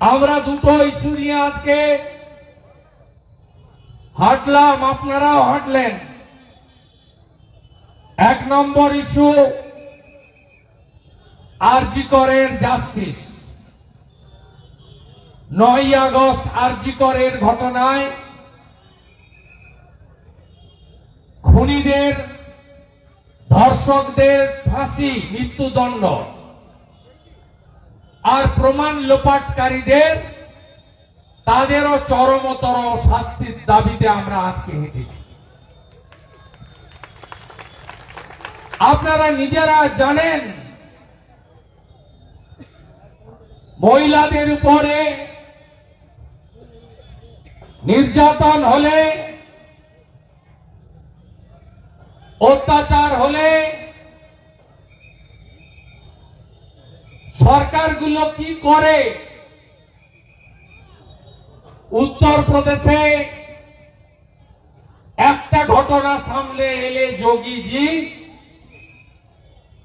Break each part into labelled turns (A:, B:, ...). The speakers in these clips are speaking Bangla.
A: আমরা দুটো ইস্যু নিয়ে আজকে। হাঁটলাম, আপনারাও হাঁটলেন। এক নম্বর ইস্যু, আরজি করের জাস্টিস। নয় আগস্ট আরজি করের ঘটনায় খুনিদের, ধর্ষকদের ফাঁসি, মৃত্যুদণ্ড। আর প্রমাণ লোপাটকারীদের, তাদেরও চরমতর শাস্তির দাবিতে আমরা আজকে হেঁটেছি। আপনারা নিজেরা জানেন, মহিলাদের উপরে নির্যাতন হলে, অত্যাচার হলে সরকারগুলো কি করে? উত্তরপ্রদেশে একটা ঘটনা সামনে এলে যোগীজি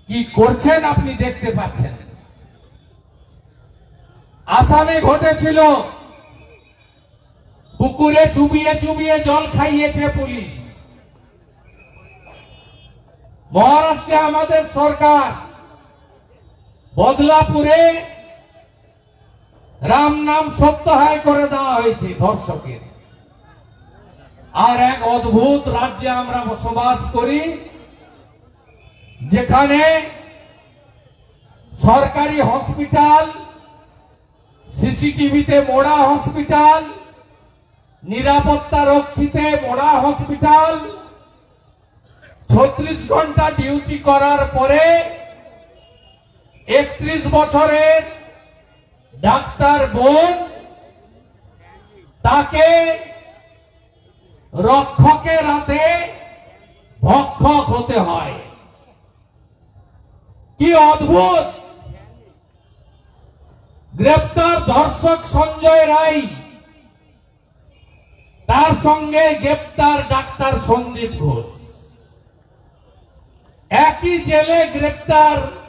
A: কি করছেন আপনি দেখতে পাচ্ছেন? আসামে ঘটেছিল, পুকুরে চুবিয়ে চুবিয়ে জল খাইয়েছে পুলিশ। মহারাষ্ট্রে আমাদের সরকার বদলাপুরে রাম নাম সত্যাহার করে দেওয়া হয়েছে ধর্ষকের। আর এক অদ্ভুত রাজ্যে আমরা বসবাস করি, যেখানে সরকারি হসপিটাল, সিসিটিভিতে মোড়া হসপিটাল, নিরাপত্তা রক্ষীতে মোড়া হসপিটাল, ছত্রিশ ঘণ্টা ডিউটি করার পরে একত্রিশ বছরের ডাক্তার বোন, তাকে রক্ষকের হাতে ভক্ষক হতে হয়। কি অদ্ভুত! গ্রেপ্তার ধর্ষক সঞ্জয় রায়, তার সঙ্গে গ্রেপ্তার ডাক্তার সঞ্জীব ঘোষ। একই জেলে গ্রেপ্তার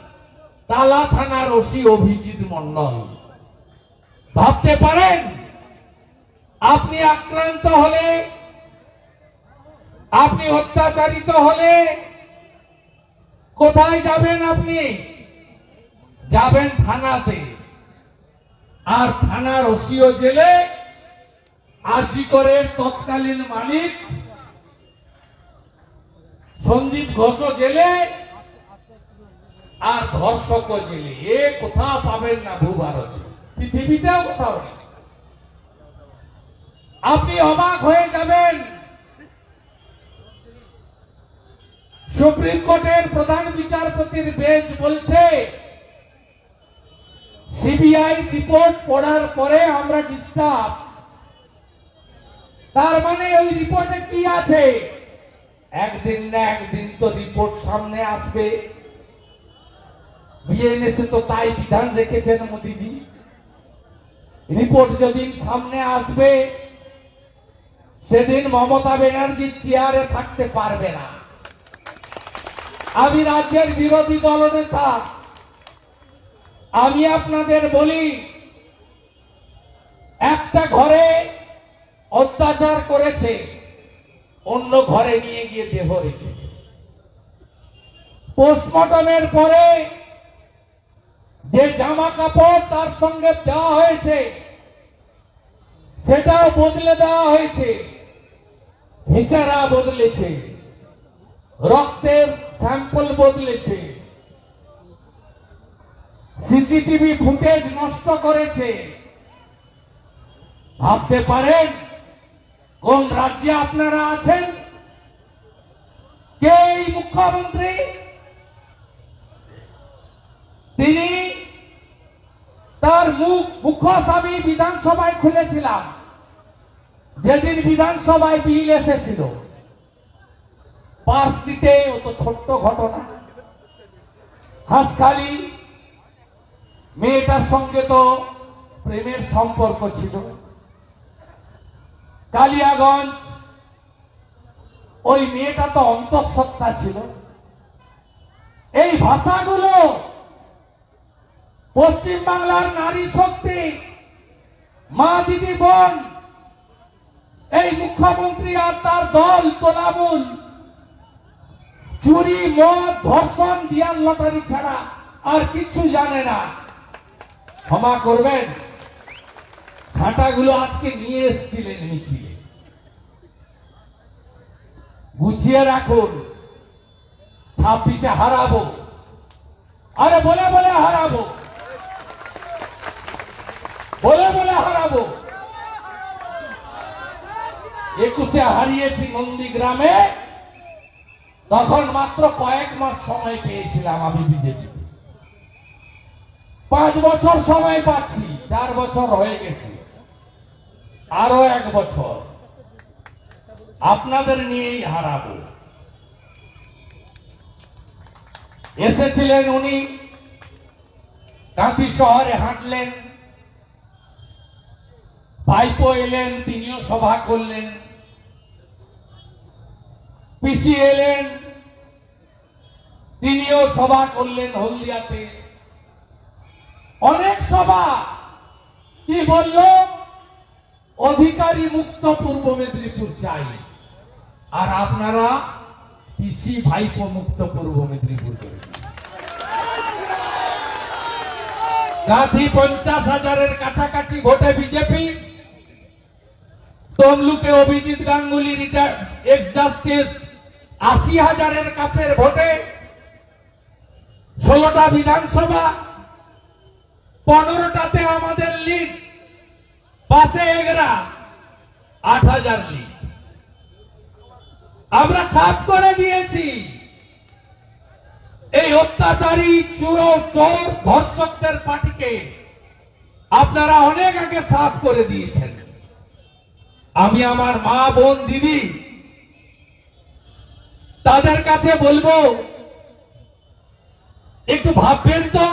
A: তালা থানার ওসি অভিজিৎ মন্ডল ভাবতে পারেন, আপনি আক্রান্ত হলে, আপনি অত্যাচারিত হলে কোথায় যাবেন আপনি? যাবেন থানাতে। আর থানার ওসিও জেলে আরজি করে তৎকালীন মালিক সন্দীপ ঘোষ জেলে আর ধর্ষক জেলে এ কোথাও পাবেন না ভূভারতে পৃথিবীতেও কোথাও নেই। আপনি অবাক হয়ে যাবেন। সুপ্রিম কোর্টের প্রধান বিচারপতির বেঞ্চ বলছে, সিবিআই রিপোর্ট পড়ার পরে আমরা ডিস্টার্ব তার মানে ওই রিপোর্টে কি আছে? একদিন না একদিন তো রিপোর্ট সামনে আসবে। বিএনএসে তো তাই বিধান রেখেছেন রিপোর্ট যেদিন সামনে আসবে, সেদিন মমতা ব্যানার্জি চেয়ারে থাকতে পারবে না। আমি রাজ্যের বিরোধী দলনেতা আমি আপনাদের বলি, একটা ঘরে অত্যাচার করেছে, অন্য ঘরে নিয়ে গিয়ে দেহ রেখেছে। পোস্টমর্টমের পরে যে জামা কাপড় তার সঙ্গে দেওয়া হয়েছে, সেটাও বদলে দেওয়া হয়েছে ভিসারা বদলেছে, রক্তের স্যাম্পল বদলেছে, সিসিটিভি ফুটেজ নষ্ট করেছে। ভাবতে পারেন, কোন রাজ্যে আপনারা আছেন? কে এই মুখ্যমন্ত্রী? তিনি তার মুখ মুখোশ আমি বিধানসভায় খুলেছিলাম। যেদিন বিধানসভায় বিল এসেছিল। পাঁচ দিতে অত ছোট্ট ঘটনা। হাসখালি মেয়েটার সঙ্গে তো প্রেমের সম্পর্ক ছিল। কালিয়াগঞ্জ, ওই মেয়েটা তো অন্তঃসত্ত্বা ছিল। এই ভাষাগুলো পশ্চিম বাংলার নারী শক্তি, মা দিদি বোন, এই মুখ্যমন্ত্রী আর তার দল তোলামূল। চুরি, মদ, ধর্ষণ বিয়ার লটারি ছাড়া আর কিছু জানে না। ক্ষমা করবেন। ঘাটাগুলো আজকে নিয়ে এসেছিলেন মিছিলে গুছিয়ে রাখুন। ছাব্বিশে হারাবো। আরে বলে বলে হারাবো। বলে বলে হারাবো। একুশে হারিয়েছি নন্দীগ্রামে। তখন মাত্র কয়েক মাস সময় পেয়েছিলাম আমি বিজেপি পাঁচ বছর সময় পাচ্ছি, চার বছর হয়ে গেছে। আরও এক বছর। আপনাদের নিয়েই হারাবো। এসেছিলেন উনি। কাঁথি শহরে হাঁটলেন। ভাইপো এলেন, তিনিও সভা করলেন। পিসি এলেন, তিনিও সভা করলেন হলদিয়াতে। অনেক সভা, কি বলল? অধিকারী মুক্ত পূর্ব মেদিনীপুর চাই। আর আপনারা পিসি ভাইপো মুক্ত পূর্ব মেদিনীপুর করে গান্ধী পঞ্চাশ হাজারের কাছাকাছি ভোটে বিজেপি তমলুকে অভিজিৎ গাঙ্গুলি আশি হাজারের কাছের ভোটে ষোলোটা বিধানসভা, পনেরোটাতে আমাদের লিড পাশে এগরা, আট হাজার লিড আমরা সাফ করে দিয়েছি। এই অত্যাচারী চুরো চোর ধর্ষকদের পার্টিকে আপনারা অনেক আগে সাফ করে দিয়েছেন। আমি আমার মা, বোন, দিদি তাদের কাছে বলব, একটু ভাববেন তো।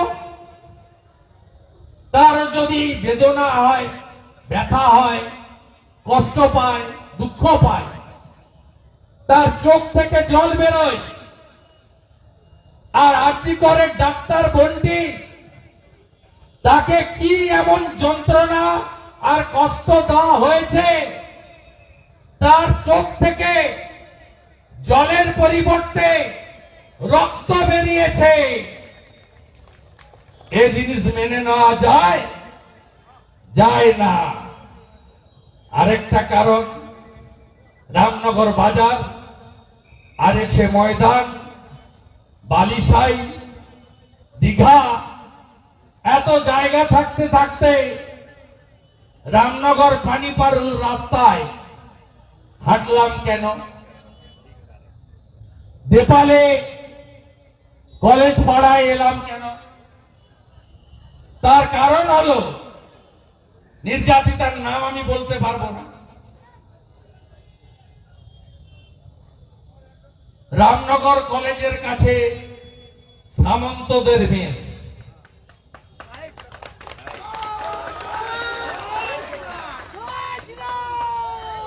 A: তার যদি বেদনা হয়, ব্যথা হয়, কষ্ট পায়, দুঃখ পায়, তার চোখ থেকে জল বেরোয়। আর আর্জি করে ডাক্তার বন্টি, তাকে কি এমন যন্ত্রণা আর কষ্ট দেওয়া হয়েছে? তার চোখ থেকে জলের পরিবর্তে রক্ত বেরিয়েছে। এ জিনিস মেনে নেওয়া যায় যায় না। আরেকটা কারণ, রামনগর বাজার, আর সে ময়দান, বালিশাই, দীঘা, এত জায়গা থাকতে থাকতে রামনগর পানিপাড়ুল রাস্তায় হাঁটলাম কেন? নেপালে কলেজ পাড়ায় এলাম কেন? তার কারণ হলো, নির্যাতিতার নাম আমি বলতে পারব না। রামনগর কলেজের কাছে সামন্তদের মেস।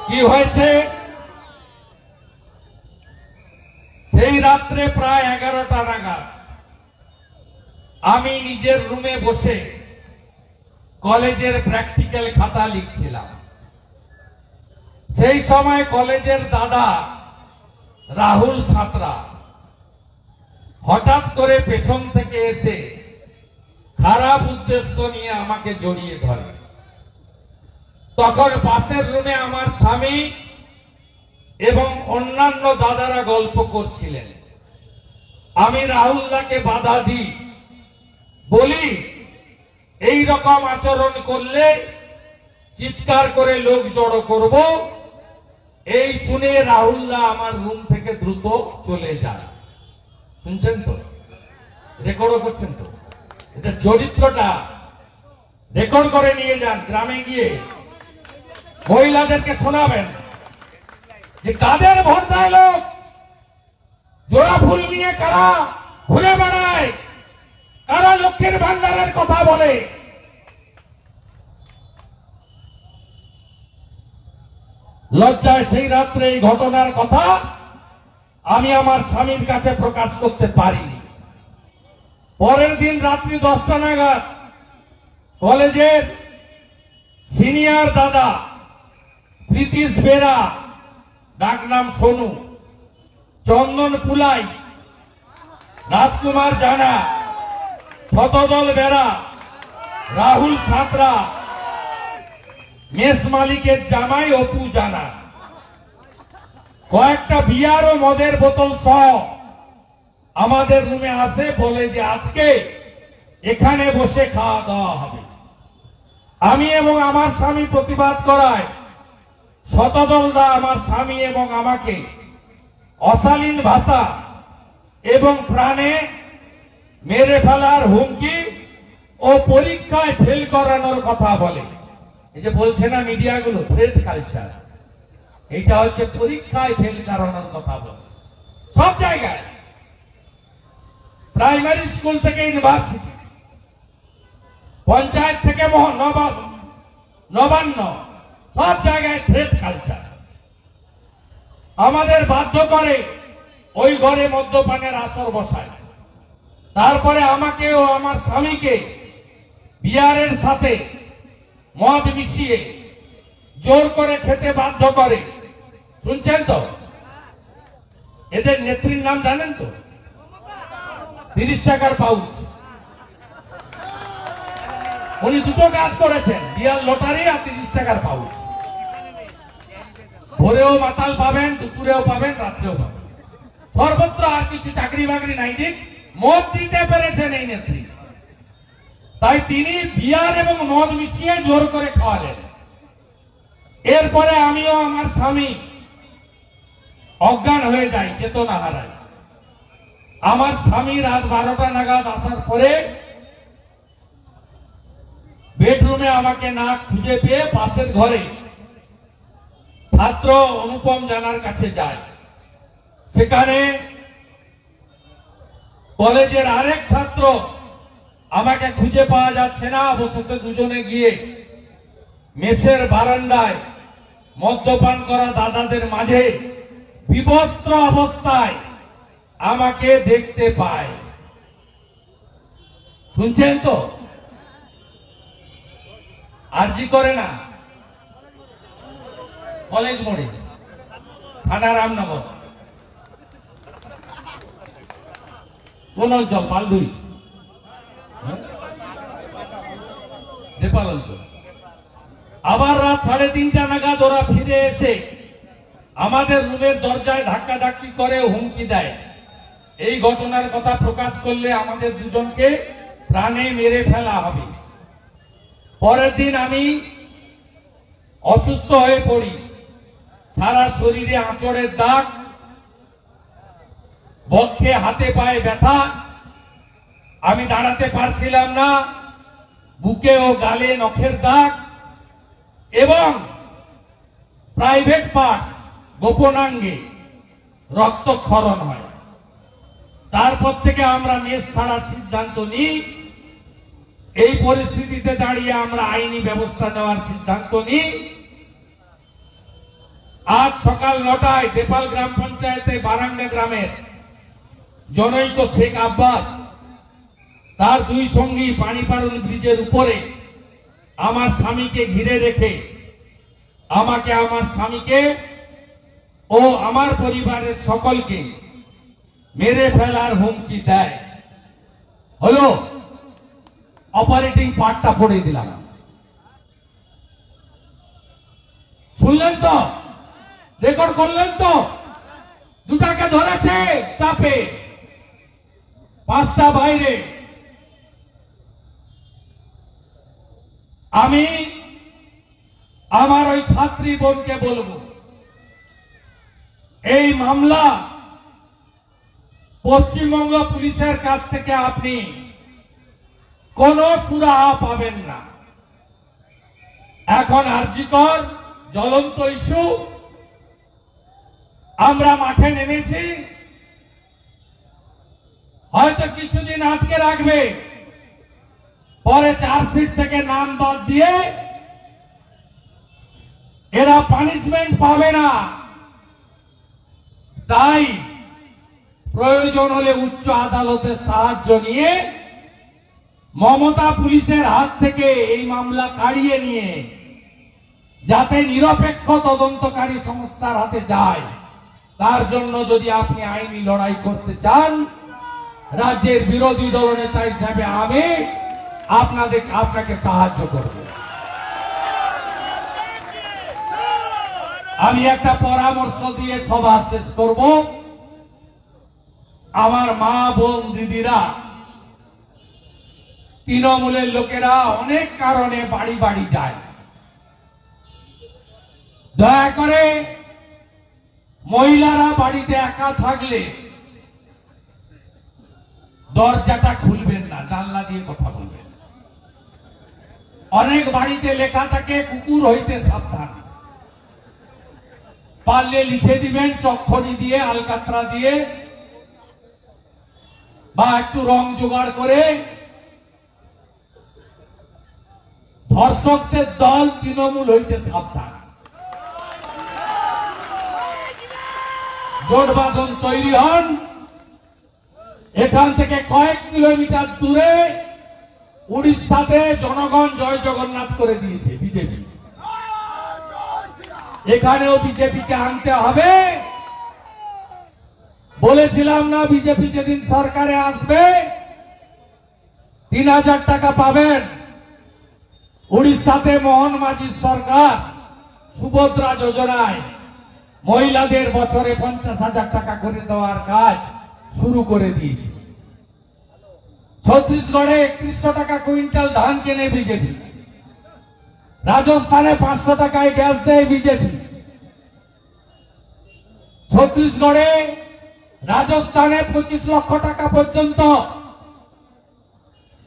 A: কি হয়েছে? সেই রাত্রে প্রায় এগারোটা নাগাদ আমি নিজের রুমে বসে কলেজের প্র্যাকটিক্যাল খাতা লিখছিলাম। সেই সময় কলেজের দাদা রাহুল সাঁতরা হঠাৎ করে পেছন থেকে এসে খারাপ উদ্দেশ্য নিয়ে আমাকে জড়িয়ে ধরে। তখন পাশের রুমে আমার স্বামী এবং অন্যান্য দাদারা গল্প করছিলেন। আমি রাহুলদাকে বাধা দিই। বলি এই রকম আচরণ করলে চিৎকার করে লোক জড়ো করব। এই শুনে রাহুল্লাহ আমার রুম থেকে দ্রুত চলে যায়। শুনছেন তো? রেকর্ডও করছেন তো? এটা চরিত্রটা রেকর্ড করে নিয়ে যান গ্রামে গিয়ে। মহিলাদেরকে শোনাবেন যে কাদের ভোট দেয় লোক জোড়া ফুল নিয়ে কারা ঘুরে বেড়ায়? কারা লক্ষ্মীর ভান্ডারের কথা বলে? লজ্জায় সেই রাত্রে এই ঘটনার কথা আমি আমার স্বামীর কাছে প্রকাশ করতে পারিনি। পরের দিন রাত্রি দশটা নাগাদ কলেজের সিনিয়র দাদা প্রীতিশ বেরা, ডাক নাম সোনু, চন্দন পুলাই, রাজকুমার জানা, শতদল বেরা, রাহুল ছাত্রা মেস মালিকের জামাই অপু জানা। কয়েকটা বিয়ার ও মদের বোতল সহ আমাদের রুমে আসে বলে যে আজকে এখানে বসে খাওয়া দাওয়া হবে। আমি এবং আমার স্বামী প্রতিবাদ করায় শতদলরা আমার স্বামী এবং আমাকে। অশালীন ভাষা এবং প্রাণে মেরে ফেলার হুমকি ও পরীক্ষায় ফেল করানোর কথা বলে। এই যে বলছে না মিডিয়াগুলো থ্রেড কালচার এইটা হচ্ছে পরীক্ষায় ফেল করানোর কথা বলে। সব জায়গায়। প্রাইমারি স্কুল থেকে ইউনিভার্সিটি পঞ্চায়েত থেকে নবান্ন। সব জায়গায় থ্রেড কালচার আমাদের বাধ্য করে ওই ঘরে মদ্যপানের আসর বসায়। তারপরে আমাকে ও আমার স্বামীকে বিয়ারের সাথে মদ মিশিয়ে জোর করে খেতে বাধ্য করে। শুনছেন তো? এদের নেত্রীর নাম জানেন তো? তিরিশ টাকার পাউচ। উনি দুটো কাজ করেছেন, বিয়ার লটারি আর তিরিশ টাকার পাউচ। ভোরেও মাতাল পাবেন, দুপুরেও পাবেন, রাত্রেও পাবেন। সর্বত্র আর কিছু চাকরি বাকরি নাই দিক মদ দিতে পেরেছেন এই নেত্রী। তাই তিনি বিয়ার এবং মদ মিশিয়ে জোর করে খাওয়ালেন। এরপরে আমিও আমার স্বামী অজ্ঞান হয়ে যাই, চেতনা হারাই। আমার স্বামী রাত বারোটা নাগাদ আসার পরে বেডরুমে আমাকে না খুঁজে পেয়ে পাশের ঘরে ছাত্র অনুপম জানার কাছে যায়। সেখানে কলেজের আরেক ছাত্র আমাকে খুঁজে পাওয়া যাচ্ছে না, অবশেষে দুজনে গিয়ে মেসের বারান্দায় মদ্যপান করা দাদাদের মাঝে বিবস্ত্র অবস্থায় আমাকে দেখতে পায়। শুনছেন তো? আরজি করে না। কলেজ মোড়ে, থানা রামনগর। কোন অঞ্চল পালদুই হ্যাঁ? নেপাল অঞ্চল আবার রাত সাড়ে তিনটা নাগাদ ওরা ফিরে এসে আমাদের রুমের দরজায় ধাক্কা ধাক্কি করে হুমকি দেয়। এই ঘটনার কথা প্রকাশ করলে আমাদের দুজনকে প্রাণে মেরে ফেলা হবে। পরের দিন আমি অসুস্থ হয়ে পড়ি। সারা শরীরে আঁচড়ের দাগ, বক্ষে হাতে পায়ে ব্যথা, আমি দাঁড়াতে পারছিলাম না, বুকে ও গালে নখের দাগ এবং প্রাইভেট পার্টস গোপনাঙ্গে রক্তক্ষরণ হয়। তারপর থেকে আমরা মেষ ছাড়ার সিদ্ধান্ত নিই। এই পরিস্থিতিতে দাঁড়িয়ে আমরা আইনি ব্যবস্থা নেওয়ার সিদ্ধান্ত নিই। আজ সকাল নটায় দেপাল গ্রাম পঞ্চায়েতে বারাঙ্গা গ্রামের জনৈক শেখ আব্বাস তার দুই সঙ্গী পানিপাড়ুল ব্রিজের উপরে আমার স্বামীকে ঘিরে রেখে আমাকে আমার স্বামীকে ও আমার পরিবারের সকলকে মেরে ফেলার হুমকি দেয়। হলো অপারেটিং পার্টটা পড়ে দিলাম। শুনলেন তো? রেকর্ড করলেন তো? দুটাকে ধরেছে চাপে। পাঁচটা বাইরে। আমি আমার ওই ছাত্রী বোনকে বলব, এই মামলা পশ্চিমবঙ্গ পুলিশের কাছ থেকে আপনি কোন সুরাহা পাবেন না। এখন আর্জিকর জ্বলন্ত ইস্যু আমরা মাঠে নেমেছি। হয়তো কিছুদিন আটকে রাখবে। পরে চার্জশিট থেকে নাম বাদ দিয়ে এরা পানিশমেন্ট পাবে না। তাই প্রয়োজন হলে উচ্চ আদালতের সাহায্য নিয়ে মমতা পুলিশের হাত থেকে এই মামলা কাড়িয়ে নিয়ে যাতে নিরপেক্ষ তদন্তকারী সংস্থার হাতে যায়। তার জন্য যদি আপনি আইনি লড়াই করতে চান, রাজ্যের বিরোধী দলনেতা হিসাবে আমি আপনাদের, আপনাকে সাহায্য করব। আমি একটা পরামর্শ দিয়ে সভা শেষ করব। আমার মা, বোন, দিদিরা, তৃণমূলের লোকেরা অনেক কারণে বাড়ি বাড়ি যায়। দয়া করে মহিলারা বাড়িতে একা থাকলে দরজাটা খুলবেন না, জানলা দিয়ে কথা বলবেন। অনেক বাড়িতে লেখা থাকে, কুকুর হইতে সাবধান। পারলে লিখে দিবেন চক্ষরি দিয়ে, আলকাতরা দিয়ে, বা একটু রং জোগাড় করে। ধর্ষকদের দল তৃণমূল হইতে সাবধান। জোট বাঁধন তৈরি হন। এখান থেকে কয়েক কিলোমিটার দূরে উড়িষ্যাতে জনগণ জয় জগন্নাথ করে দিয়েছে বিজেপি। এখানেও বিজেপিকে আনতে হবে। বলেছিলাম না বিজেপি যেদিন সরকারে আসবে, তিন হাজার টাকা পাবেন। উড়িষ্যাতে মোহন মাঝির সরকার সুভদ্রা যোজনায়। মহিলাদের বছরে পঞ্চাশ হাজার টাকা করে দেওয়ার কাজ শুরু করে দিয়েছে। ছত্তিশগড়ে একত্রিশশো টাকা কুইন্টাল ধান কেনে বিজেপি। রাজস্থানে পাঁচশো টাকায় গ্যাস দেয় বিজেপি। ছত্তিশগড়ে রাজস্থানে পঁচিশ লক্ষ টাকা পর্যন্ত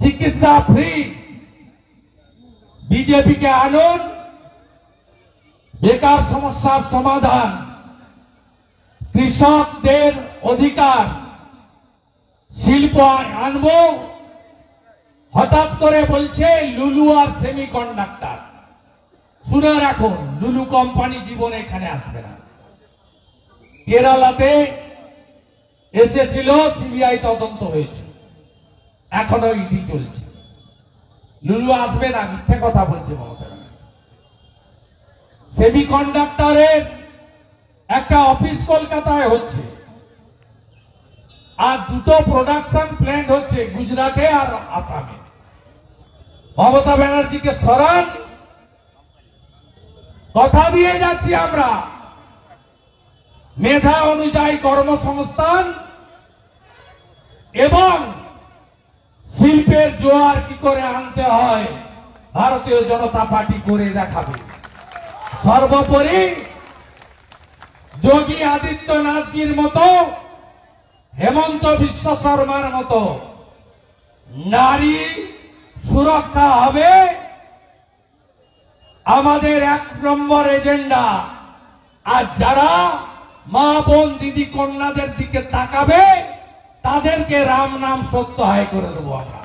A: চিকিৎসা ফ্রি। বিজেপিকে আনুন। বেকার সমস্যার সমাধান। কৃষকদের অধিকার। শিল্প আনব, হঠাৎ করে বলছে লুলু আর সেমি কন্ডাক্টর শুনে রাখুন লুলু কোম্পানি জীবনে এখানে আসবে না। কেরালাতে এসেছিল সিবিআই তদন্ত হয়েছে। এখনও ইডি চলছে। লুলু আসবে না, মিথ্যে কথা বলছে মমতা ব্যানার্জি। সেমি কন্ডাক্টরের একটা অফিস কলকাতায় হচ্ছে। আর দুটো প্রোডাকশন প্ল্যান্ট হচ্ছে গুজরাটে আর আসামে। মমতা ব্যানার্জিকে সরান কথা দিয়ে যাচ্ছি আমরা। মেধা অনুযায়ী কর্মসংস্থান এবং শিল্পের জোয়ার কি করে আনতে হয়, ভারতীয় জনতা পার্টি করে দেখাবে। সর্বোপরি যোগী আদিত্যনাথজির মতো, হেমন্ত বিশ্ব শর্মার মতো নারী সুরক্ষা হবে। আমাদের এক নম্বর এজেন্ডা। আর যারা মা, বোন, দিদি, কন্যাদের দিকে তাকাবে, তাদেরকে রাম নাম সত্য হায় করে দেবো আমরা।